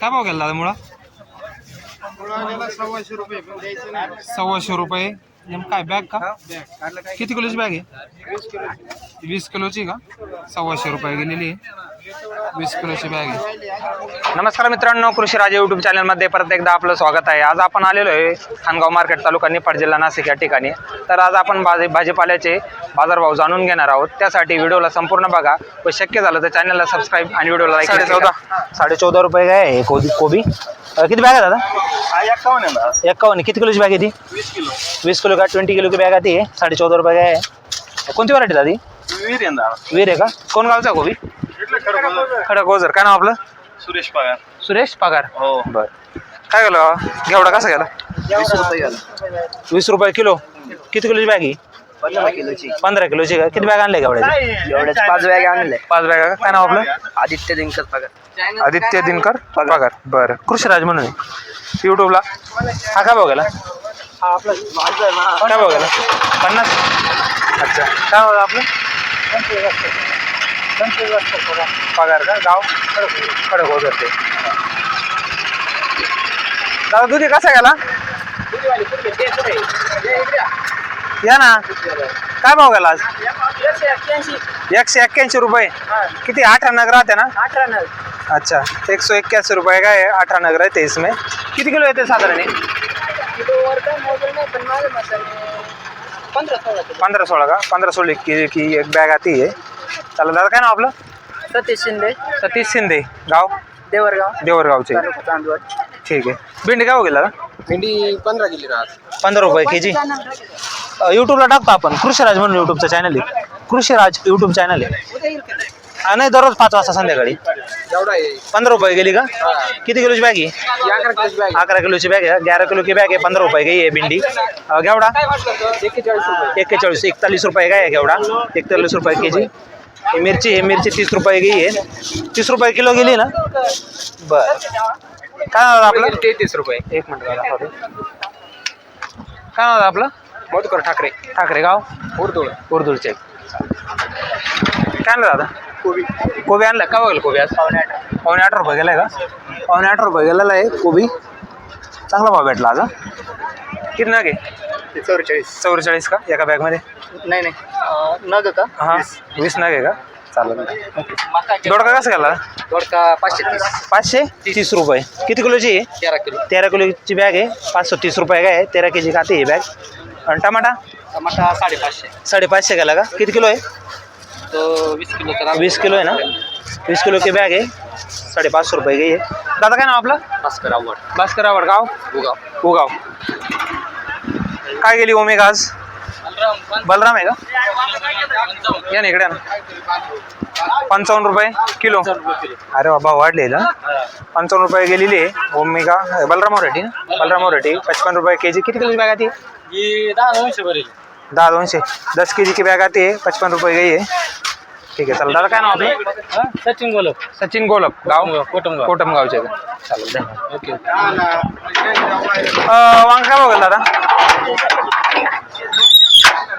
काय भाव गेला दादा मुळा? सव्वाशे रुपये सव्वाशे रुपये. काय बॅग का? किती किलोची बॅग आहे? वीस किलोची का? सव्वाशे रुपये गेलेली आहे. वीस किलोची बॅग आहे. नमस्कार मित्रांनो कृषी राजा युट्यूब चॅनलमध्ये परत एकदा आपलं स्वागत आहे. आज आपण आलेलो आहे खानगाव मार्केट तालुका निफाड जिल्हा नाशिक या ठिकाणी. तर आज आपण भाजी भाजीपाल्याचे बाजारभाव जाणून घेणार आहोत. त्यासाठी व्हिडिओला संपूर्ण बघा. व शक्य झालं तर चॅनलला सबस्क्राईब आणि व्हिडिओला लाईक साडे चौदा. साडे चौदा रुपये काय आहे? कोबी कोबी? अं, किती बॅग आहे दादा? हा एक्कावन्न आहे ना एक्कावन्न किती किलोची बॅग आहे ती? वीस किलो. वीस किलो का ट्वेंटी किलो की बॅग आहे साडे चौदा रुपये काय आहे? कोणती व्हरायटी दादी? वीर यंदा वीर आहे का? कोण गावचा खरं खडक गोजर काय नाव आपलं? सुरेश पगार. सुरेश पगार. हो. बर. काय गेलं? घेवडा कसा गेला. वीस रुपये किलो. किती किलोची बॅग आहे? पंधरा किलोची. पंधरा किलोची का? किती बॅग आणले घेवड्याची एवढ्याच पाच बॅग आणले. पाच बॅग का काय नाव आपलं? आदित्य दिनकर पगार. आदित्य दिनकर पगार. बरं. कृषीराज म्हणून. युट्यूबला हा काय हा आपला ना काय गेला? पन्नास? अच्छा. काय भाव आपलं? पगार का? गाव? खडक होत ते दादा दुधी कसा गेला? या ना. काय भाव गेला आज? एकशे एक्क्याऐंशी रुपये. किती? अठरा नग राहते ना? अच्छा. एक सौ इक्यासी रुपये का है अठारह नग रहते इसमें. किती किलो येते साधारण हे? पंधरा सोळा का? पंधरा सोळा की की एक बॅग आती आहे चला दादा काय नाव आपलं? सतीश शिंदे. सतीश शिंदे. गाव? देवरगाव. देवरगावचे. तालुका चांदवड. ठीक आहे. भेंडी काय गेला दादा? भेंडी पंधरा किलो राहत. पंधरा रुपये के जी. यूट्यूबला टाकतो आपण. कृषीराज म्हणून यूट्यूबचं चॅनल आहे. कृषीराज यूट्यूब चॅनल आहे. हा, नाही दररोज पाच वाजता संध्याकाळी. एवढा आहे पंधरा रुपये गेली का? किती किलोची बॅग आहे? अकरा किलोची बॅग अकरा किलोची बॅग आहे. ग्यारह किलो की बॅग आहे पंधरा रुपये गई आहे भिंडी अं, घेवडा? एक्केचाळीस रुपये एक्केचाळीस एकतालीस रुपये काय आहे घेवडा? एकतालीस रुपये के जी. ही मिरची ही मिरची तीस रुपये गई आहे. तीस रुपये किलो गेली ना? बर. काय नाव आहे आपलं? तेहतीस रुपये. एक मिनिट दादा, sorry. काय नाव आहे आपलं? मधुकर ठाकरे. ठाकरे गाव? उर्दुळ. उर्दूरचे काय आणलं दादा? कोबी. कोबी आणलं? का बघेल कोबी आज? पावणे आठ. पावणे आठ रुपये गेलाय का? पावणे आठ रुपये गेलेला आहे कोबी. चांगला भाव भेटला आज. किती नग आहे? चौवेचाळीस. चौवेचाळीस का? एका बॅगमध्ये नाही नाही. नग का? हां. वीस. नग आहे का? चालेल. दोडका कसा गेला? दोडका पाचशे तीस. पाचशे तीस रुपये. किती किलोची आहे? तेरा किलो. तेरा किलोची बॅग आहे. पाचशे तीस रुपये काय आहे? तेरा के जी खाते ही बॅग आणि टमाटा? टमाटा साडेपाचशे. साडेपाचशे गेला का किती किलो आहे? तो वीस किलो वीस किलो आहे ना? वीस किलो की बॅग आहे. साडेपाचशे रुपये गई आहे. दादा काय नाव आपलं? भास्कर आवड. भास्कर आवड गाव? उगाव. उगाव. काय गेली ओमेगा आज? बलराम आहे का? या ना इकडे ना. पंचावन्न रुपये किलो. अरे बाबा वाढले ना पंचावन्न रुपये गेलेली आहे. ओमेगा बलराम मोरेटी ना? बलराम मोरेटी पचपन रुपये के जी किती किलोची बॅग आती है? दहा दोनशे भरेल. दहा दोनशे. दस के जी की बॅग आती. है पचपन रुपये गई आहे. ठीक आहे चला. दादा काय नाव आपलं? सचिन गोलप. सचिन गोलप. गाव? कोटमगाव. कोटमगावचे. का चालेल धन्यवाद. ओके. अं, वांग काय बघाल दादा?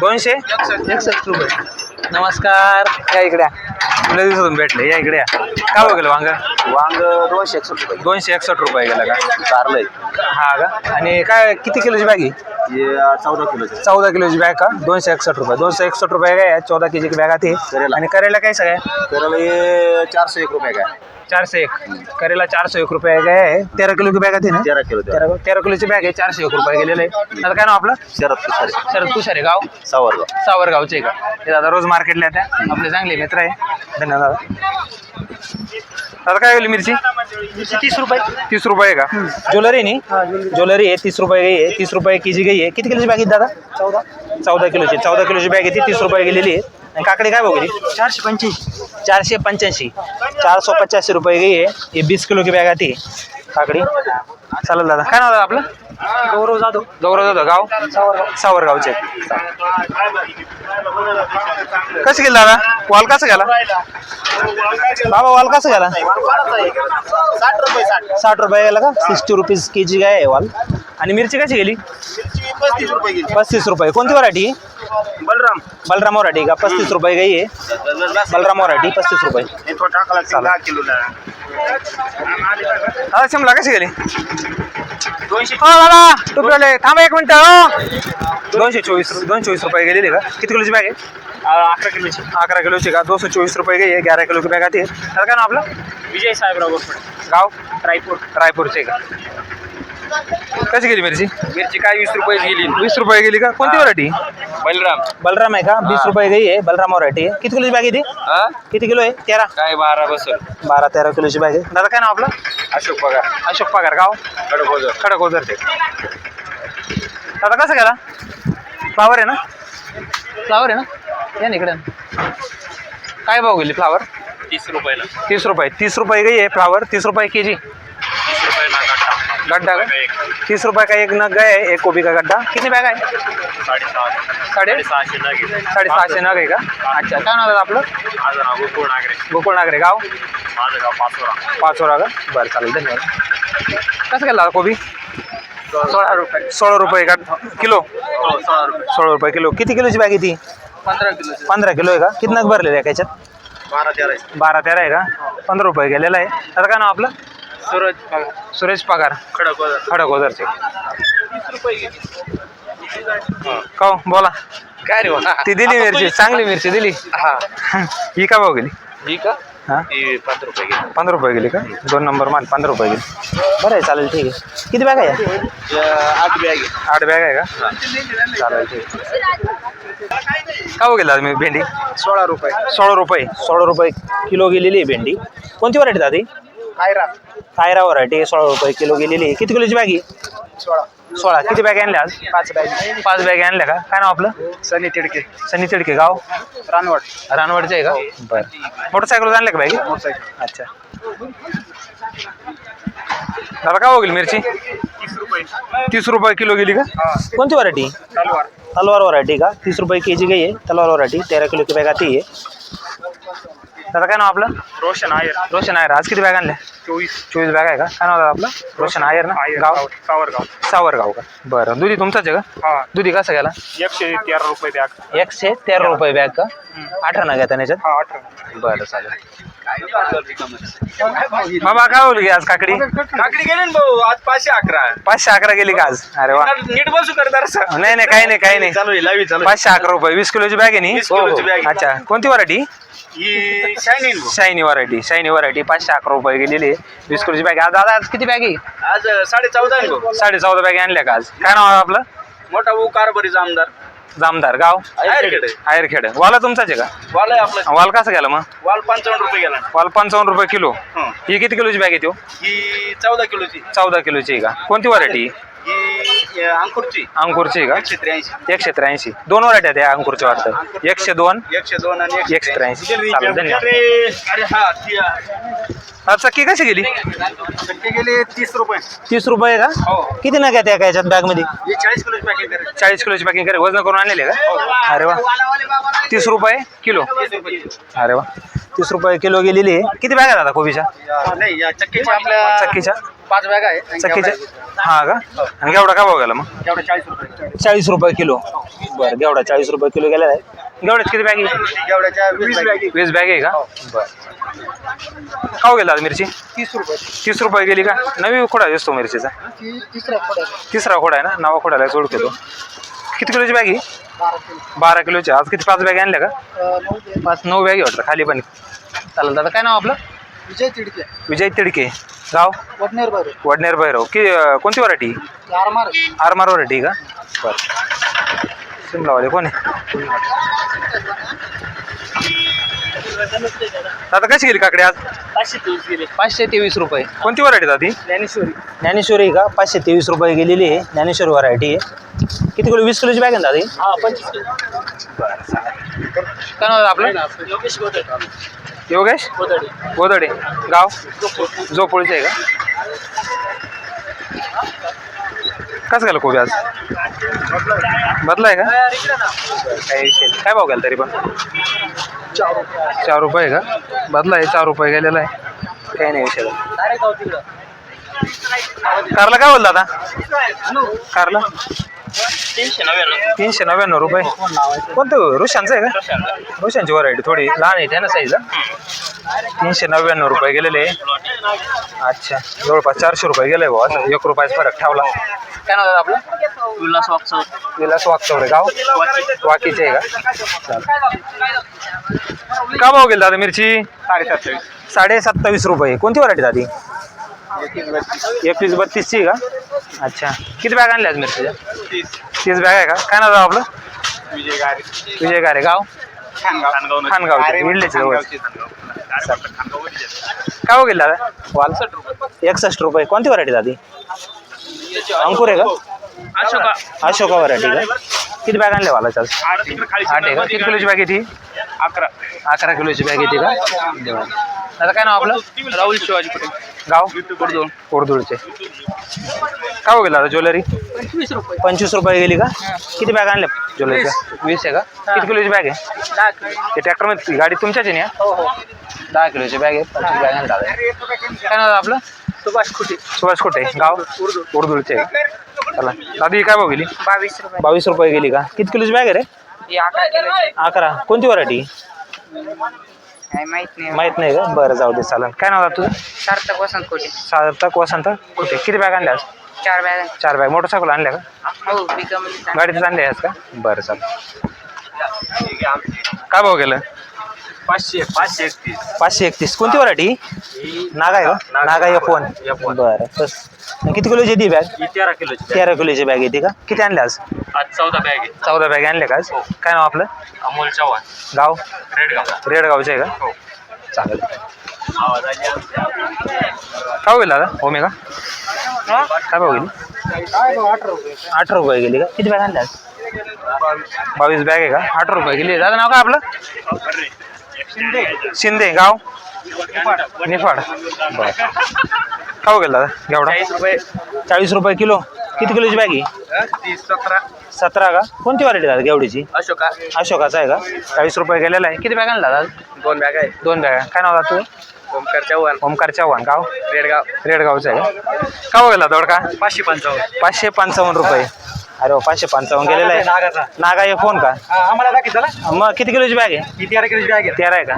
दोनशे? एकसष्ट रुपये. नमस्कार. या इकडे या. लय दिवसातून भेटले या इकडे या. काय बघेल वांग? वांग दोनशे एकसष्ट रुपये. दोनशे एकसष्ट रुपये गेला का? चारलंय हा का? आणि काय किती किलोची बॅग आहे? चौदा किलोचे. चौदा किलोची बॅग का दोनशे एकसष्ट रुपये. दोनशे एकसष्ट रुपये काय आहे? चौदा के जी की बॅग आती करेला. आणि करेला काय सगळ्या हे चारशे एक रुपये काय चारशे एक. करेला चारशे एक रुपये काय आहे. तेरा किलो की बॅग आती ना? तेरा किलो तेरा. तेरा किलोची बॅग आहे चारशे एक रुपये गेलेलं आहे. आता काय नाव आपलं? शरद तुषारे. शरद तुषारे गाव? सावरगाव. सावरगावचे का? हे दादा रोज मार्केटला येतात आपले चांगले मित्र आहे. धन्यवाद दादा. दादा काय गेली मिरची? तीस रुपये. तीस रुपये का? ज्वेलरी नी? ज्वेलरी. आहे तीस रुपये गई आहे तीस रुपये के जी गई आहे. किती किलोची बॅग आहे दादा? चौदा. चौदा किलोची चौदा किलोची बॅग आहे ती तीस रुपये गेलेली आहे. आणि काकडी काय बघली चारशे पंच्याऐंशी चारशे पंच्याऐंशी. चार सौ पचासी रुपये गई आहे. हे बीस किलो की बॅग आती काकडी. चालेल दादा. काय नाव दादा आपलं? गौरव जाधव. गौरव दादा गाव? सावरगाव. सावरगावचे. कसं गेलं दादा? वाल कसं गेला? बाबा वाल कसं गेला? साठ रुपये साठ. साठ रुपये गेला का? सिक्स्टी रुपीज के जी काय आहे वाल. आणि मिरची कशी गेली? पस्तीस रुपये गेली. पस्तीस रुपये. कोणती व्हरायटी बलराम. बलराम वराठी का पस्तीस रुपये गाई आहे बलराम वराठी पस्तीस रुपये. हे. दादा शिमला कशी गेली? हो दादा टुपीवाले थांबा एक मिनिट हो. दोनशे चोवीस दोनशे चोवीस रुपये गेलेली का? किती किलोची बॅग आहे? अकरा किलोची. अकरा किलोची का? दोनशे चोवीस रुपये गई आहे ग्यारह किलो की बॅग आती है काय ना आपलं? विजय साहेबराव गाव? रायपूर. रायपूरचे का? कशी गेली मिरची? मिरची काय वीस रुपये गेली. वीस रुपये गेली का? कोणती व्हरायटी बलराम. बलराम आहे का? वीस रुपये गाई आहे. बलराम वराठी आहे. किती किलोची बॅग आहे ती? हा? किती किलो आहे? तेरा. काय बारा बसल. बारा तेरा किलोची बॅग आहे. दादा काय नाव आपलं? अशोक पगार. अशोक पगार गाव? कडकोजर खडक ओझरते दादा कसं गेला फ्लावर आहे ना? फ्लावर आहे ना? या ना इकडे. काय भाव गेली फ्लावर तीस रुपयाला. तीस रुपये. तीस रुपये गई आहे फ्लावर तीस रुपये के जी गड्ढा का? तीस रुपये का एक नग है एक गोभी का गड्ढा कितनी बॅग आहे? साडे साडेसहाशे नग आहे. का? अच्छा काय नाव दादा आपलं? गोकुळ नागरे. गाव? पाचोरा. पाच का? बरं चालेल धन्यवाद. कसं केलं कोबी? सोळा रुपये. सोळा रुपये का? किलो? हो सोळा रुपये. किलो. किती किलोची बॅग आहे ती? पंधरा किलो. पंधरा किलो आहे का? किती नग भरलेले आहे त्याच्यात? बारा तेरा बारा तेरा आहे का? पंधरा रुपये गेलेला आहे. दादा काय नाव आपलं? सूरज सुरेश पगार. खडकोजर खडक ओझरचे का बोला. काय रे बा? ती दिली मिरची चांगली मिरची दिली. हा. ही का भाव गेली? ही का? हा? ही पाच रुपये गेली. पंधरा रुपये गेली का? दोन नंबर माल पंधरा रुपये गेली. बरं आहे चालेल ठीक आहे. किती बॅग आहे? आठ बॅग आठ बॅग आहे का? चालेल ठीक का हो गेला मी भेंडी? सोळा रुपये. सोळा रुपये. सोळा रुपये किलो गेलेली आहे भेंडी. कोणती व्हरायटी दादी? कायरा कायरा व्हरायटी सोळा रुपये किलो गेलेली आहे. किती किलोची बॅग आहे सोळा. सोळा. किती बॅग आणल्या आज? पाच बॅग पाच बॅग आणल्या का? काय नाव आपलं? सनी तिडके. सनी तिडके गाव? रानवट रानवाडचे आहे का? बरं. मोटरसायकल आणल्या का बॅग मोटरसायकल अच्छा. दादा का हो गेली मिरची? तीस रुपये. किलो गेली का? कोणती व्हरायटी तलवार. तलवार व्हरायटी का? तीस रुपये के जी गई आहे? तलवार व्हरायटी तेरा किलो की बॅग आती आहे. दादा काय नाव आपलं? रोशन आयर. रोशन आयर. आज किती बॅग आणल्या? चोवीस. चोवीस बॅग आहे का? काय नाव दादा आपलं? रोशन आयर ना? गाव? सावरगाव. सावरगाव का? बरं. दुधी तुमचाच आहे का? हा. दुधी कसं गेला? एकशे तेरा रुपये बॅग. एकशे तेरा रुपये बॅग का? अठरा ना घेता याच्यात? हा अठरा बरं चालेल. बाबा काय बोलली आज? काकडी? काकडी गेले ना भाऊ. आज पाचशे अकरा. पाचशे अकरा गेली का आज? अरे वा. नीट बसू कर जरासं. नाही नाही काही नाही काही नाही. चालू आहे लावी चालू आहे. पाचशे अकरा रुपये. वीस किलोची बॅग आहे नी? किलोची bag आहे. अच्छा. कोणती व्हरायटी ही shining. Shiny variety shiny variety पाचशे अकरा रुपये गेलेली. आहे वीस किलोची बॅग आज दादा आज किती बॅग आहे? आज साडे चौदा आहे भाऊ. साडे चौदा बॅग आणल्या का आज? काय नाव आहे आपलं? मोठा भाऊ कारभारीचा आमदार जामदार गाव? आयरखेड वाला तुमचाच आहे का? वाल आहे आपलं. वाल कसं गेला मग? वाल पंचावन्न रुपये गेला. वाल पंचावन्न रुपये किलो. हं. ही किती किलोची बॅग आहे तो ही चौदा किलोची. चौदा किलोची आहे का? कोणती व्हरायटी ही अंकुरची. अंकुरची आहे एकशे त्र्याऐंशी. का एकशे त्र्याऐंशी. दोन व्हरायटी आहेत या अंकुरच्या वाटतं. एकशे दोन. एकशे दोन आणि एकशे त्र्याऐंशी. चालेल, धन्यवाद. अरे हा ती, अं, आज चक्की कशी गेली? टक्के गेले तीस रुपये. तीस रुपये का? हो. किती ना घ्या याच्यात बॅगमध्ये हे चाळीस किलोची पॅकेट करायचं. चाळीस किलोची पॅकिंग करे वजन करून आणलेले का? अरे वा. तीस रुपये किलो. तीस रुपये अरे वा. तीस रुपये किलो गेलेली आहे. किती बॅग आहेत आता कोबीच्या? नाही या चक्कीच्या. आपल्या चक्कीच्या. पाच बॅग आहे चक्कीच्या हा का? आणि केवढा का भाव गेला मग? चाळीस रुपये चाळीस रुपये किलो. बरं घेवडा चाळीस रुपये किलो गेलेला आहे. एवढ्यात किती बॅग आहे? वीस बॅग वीस बॅग आहे का? बर. का गेला आज मिरची? तीस रुपये. तीस रुपये गेली का? नवी खोडा दिसतो मिरचीचा. तिसरा तिसरा खोडा आहे ना? नवा खोडाला जोड केलो किती किलोची बॅग आहे? बारा किलोची. आज किती पाच बॅग आणल्या का? पाच नऊ बॅग वाटतं खाली पण. चालेल दादा काय नाव आपलं? विजय तिडके. विजय तिडके. गाव? वडनेर बाहेर वडनेर भैरव. की अं, कोणती व्हरायटी आरमार. आरमार व्हरायटी का? बरं. शिमलावाले कोण आहे? दादा कशी गेली काकडे आज? पाचशे तेवीस गेले. पाचशे तेवीस रुपये. कोणती व्हरायटी दादी? ज्ञानेश्वरी. ज्ञानेश्वरी का? पाचशे तेवीस रुपये गेलेली आहे. ज्ञानेश्वरी व्हरायटी आहे. किती किलो? वीस किलोची बॅग आहे ना दादी? हा पंचवीस किलो. काय नाव आहे आपलं? योगेश गोदे योगेश? गोदडे गाव? जोपोळीचे आहे का? कसं गेलं कोबी आज? बदलाय का? काही विषय. काय भाव गेला तरी पण? चार रुपये. का? बदलाय चार रुपये गेलेला आहे. काही नाही विषय कारला काय बोलला आता? कारला? तीनशे नव्याण्णव रुपये. कोणतं रुशांचं आहे का? रुशांची व्हरायटी थोडी लहान आहे त्या ना साईज तीनशे नव्याण्णव रुपये गेलेले. अच्छा जवळपास चारशे रुपये गेले भाऊ असं एक रुपयाचा फरक ठेवला. काय नाव दादा आपलं? उल्हास वागचौर विलास वागचौरे गाव वाकी. वाकीचे आहे का. का भाव गेला दादा मिरची? साडेसातशे. साडे सत्तावीस रुपये. कोणती व्हरायटी दादी? एकवीस बत्तीसची का? अच्छा. किती बॅग आणल्या आज मिरचीच्या? तीस बॅग आहे का? काय नाव दादा आपलं? विजय गारे. गाव? खानगाव. खानगाव इडलीचे जवळ काय हो गेला वाल एकसष्ट रुपये. कोणती व्हरायटी दादी? अंकुर आहे का? अशोका. अशोका व्हरायटी का? किती बॅग आणल्या वाला आज? आठ आहे का? किती किलोची बॅग येते अकरा. अकरा किलोची बॅग येते का? दादा काय नाव आपलं? राहुल शिवाजी कुठे गाव? कुर्दूळ कुर्दूळचे काय हो गेला ज्वेलरी? पंचवीस रुपये. पंचवीस रुपये गेली का? किती बॅग आणल्या? ज्वेलरीच्या? वीस. आहे का? किती किलोची बॅग आहे? दहा ते ट्रॅक्टरमध्ये गाडी तुमच्याच आहे ना? हो हो. दहा किलोची बॅग आहे पंचवीस बॅग आणला काय नाव आपलं? सुभाष खोटे गाव? उर्दूळचे आहे का? चला. दादी काय भाव गेली? बावीस रुपये. बावीस रुपये गेली का? किती किलोची बॅग आहे रे? अकरा कोणती व्हरायटी काय माहीत नाही. माहीत नाही का? बरं जाऊ दे चालेल काय नाव तुझं? सार्थक वसंत कोटे सार्थक वसंत? कुठे? किती बॅग आणल्या आज? चार बॅग चार बॅग. मोटरसायकल आणल्या का? हो पिकामध्ये गाडीतच आणल्या आहेत का? बरं चालेल काय भाव गेलं? पाचशे पाचशे एकतीस. पाचशे एकतीस. कोणती व्हरायटी नागा आहे का नागा एफ वन बरं बस किती किलोची येते बॅग तेरा किलोची तेरा किलोची बॅग येते का? किती आणल्या आज? आज चौदा बॅग आहे. चौदा बॅग आणल्या का आज? काय नाव आपलं? अमोल चव्हाण. गाव? रेडगाव. रेडगावचे आहे हो. का चालेल. आवाज आली काय गेला दादा ओमेगा? काय भाव गेली? आठ रुपये गेली का? किती बॅग आणल्या आज? बावीस. बॅग आहे का? आठ रुपये गेली. दादा नाव काय आपलं? शिंदे. गाव? निफाड. बरं. हो गेला दादा? घेवडा चाळीस रुपये. चाळीस रुपये किलो. किती किलोची बॅग आहे सतरा. सतरा का? कोणती व्हरायटी दादा घेवडीची अशोका. अशोकाचा आहे का? चाळीस रुपये गेलेला आहे. किती बॅग आणला दादा? दोन बॅग आहे. दोन बॅग काय नाव दादा तू ओमकार चव्हाण. ओमकार चव्हाण गाव? रेडगाव. रेडगावचं आहे का? हो गेला दोडका पाचशे पंचावन्न. पाचशे पंचावन्न रुपये. अरे वा, पाचशे पंचावन्न गेलेला आहे नागाचा. नागा आहे फोन का? आम्हाला दाखी चला मग किती किलोची बॅग आहे? ही तेरा किलोची बॅग आहे. तेरा आहे का?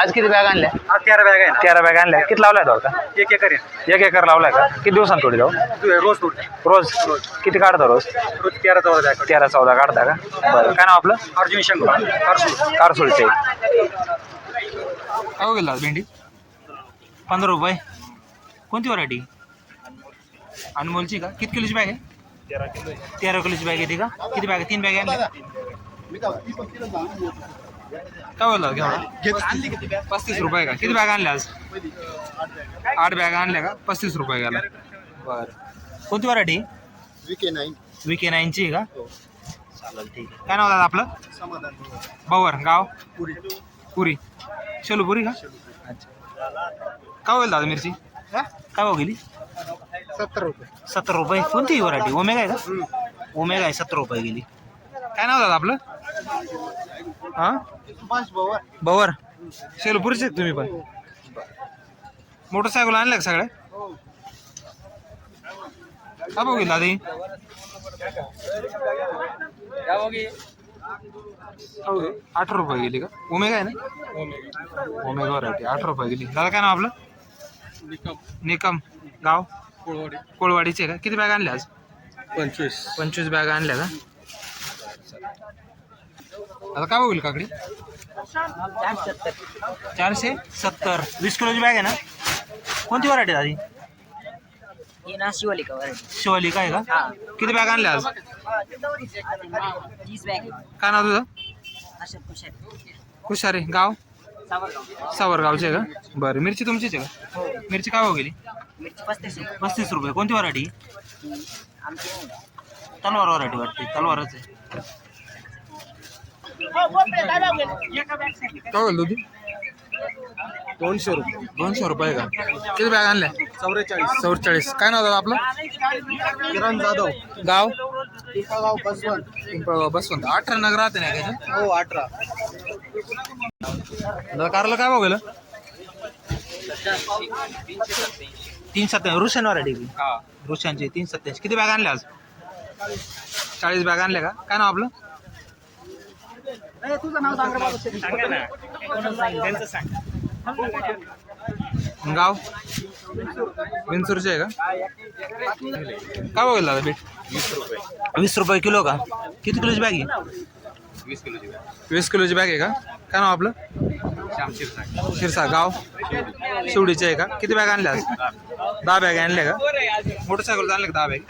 आज किती बॅग आणल्या? हा तेरा बॅग आहे ना. तेरा बॅग आणल्या. किती लावलाय दोडका एक एकर आहे. एक एकर लावलाय का? किती दिवसांत थोडी जाऊ तू रोज तोड रोज? किती काढता रोज? रोज तेरा चौदा बॅग तेरा चौदा काढता का? बरं. काय नाव आपलं? अर्जुन शंकर. अर्जुन कारसोळचे. काय गेला भेंडी? पंधरा रुपये. कोणती व्हरायटी अनमोलची का? किती किलोची बॅग आहे? तेरा किलोची बॅग येते का? किती बॅग आहे तीन बॅग आणल्या काय बोलला घेवडा पस्तीस रुपये का? किती बॅग आणल्या आज? आठ बॅग आणल्या का? पस्तीस रुपये गेला. बरं. कोणती व्हरायटी विके नाही वी के नाईनची आहे का? चालेल ठीक आहे. काय नाव दादा आपलं? बवर गाव? पुरी. चलो पुरी का? अच्छा. काय होईल दादा मिरची? काय भाव गेली? सत्तर रुपये. सत्तर रुपये. कोणती व्हरायटी ओमेगा आहे का? ओमेगा आहे सत्तर रुपये गेली. काय नाव दादा आपलं? हां? सुभाष पवार बवर शेलपुरीचे आहेत तुम्ही पण. मोटरसायकल आणल्या का सगळ्या? भाव गेली दादा ही? हो गे. आठ रुपये गेली का? ओमेगा आहे ना? ओमेगा व्हरायटी आठ रुपये गेली. दादा काय नाव आपलं? निकम. गाव? कोळवाडीचे का? किती बॅग आणल्या आज? पंचवीस. पंचवीस बॅग आणल्या का? आता काय बघील काकडी? चारशे? सत्तर. वीस किलोची बॅग आहे ना? कोणती व्हरायटी दादी? ही ना शिवली का वरायटी शिवाली काय का? हा. किती बॅग आणल्या आज? तीस काय नाव तुझं? अशा कुशात कुशारे. गाव? सावरगाव सावरगावचे का? बरं. मिरची तुमचीच आहे का? मिरची काय भाव गेली? मिरची पस्तीस रुपये. पस्तीस रुपये. कोणती व्हरायटी ही आमची नाही का? तलवार व्हरायटी वाटते. तलवारच आहे. काय दुधी? दोनशे रुपये. दोनशे रुपये का? किती बॅग आणल्या? चौवेचाळीस. चौवेचाळीस. काय नाव दादा आपलं? किरण जाधव. गाव? पिंपळगाव बसवंत. पिंपळगाव बसवंत. अठरा नगर राहते ना त्याच्यात हो अठरा. दादा कारला काय भाव गेलं? तीन सत्त्याऐंशी. रुशन व्हरायटी रुशांची तीन सत्त्याऐंशी. किती बॅग आणल्या आज? चाळीस बॅग आणले का? काय नाव आपलं? गाव? विंचूरचे आहे का? काय बघेल दादा? बीट? वीस रुपये किलो का? किती किलोची बॅग आहे? वीस किलोची वीस किलोची बॅग आहे का? काय नाव आपलं? श्याम शिरसाट. शिरसा गाव? शिवडीचे आहे का? किती बॅग आणल्या आज? दहा. बॅग आणल्या का? मोटरसायकल आणले का दहा बॅग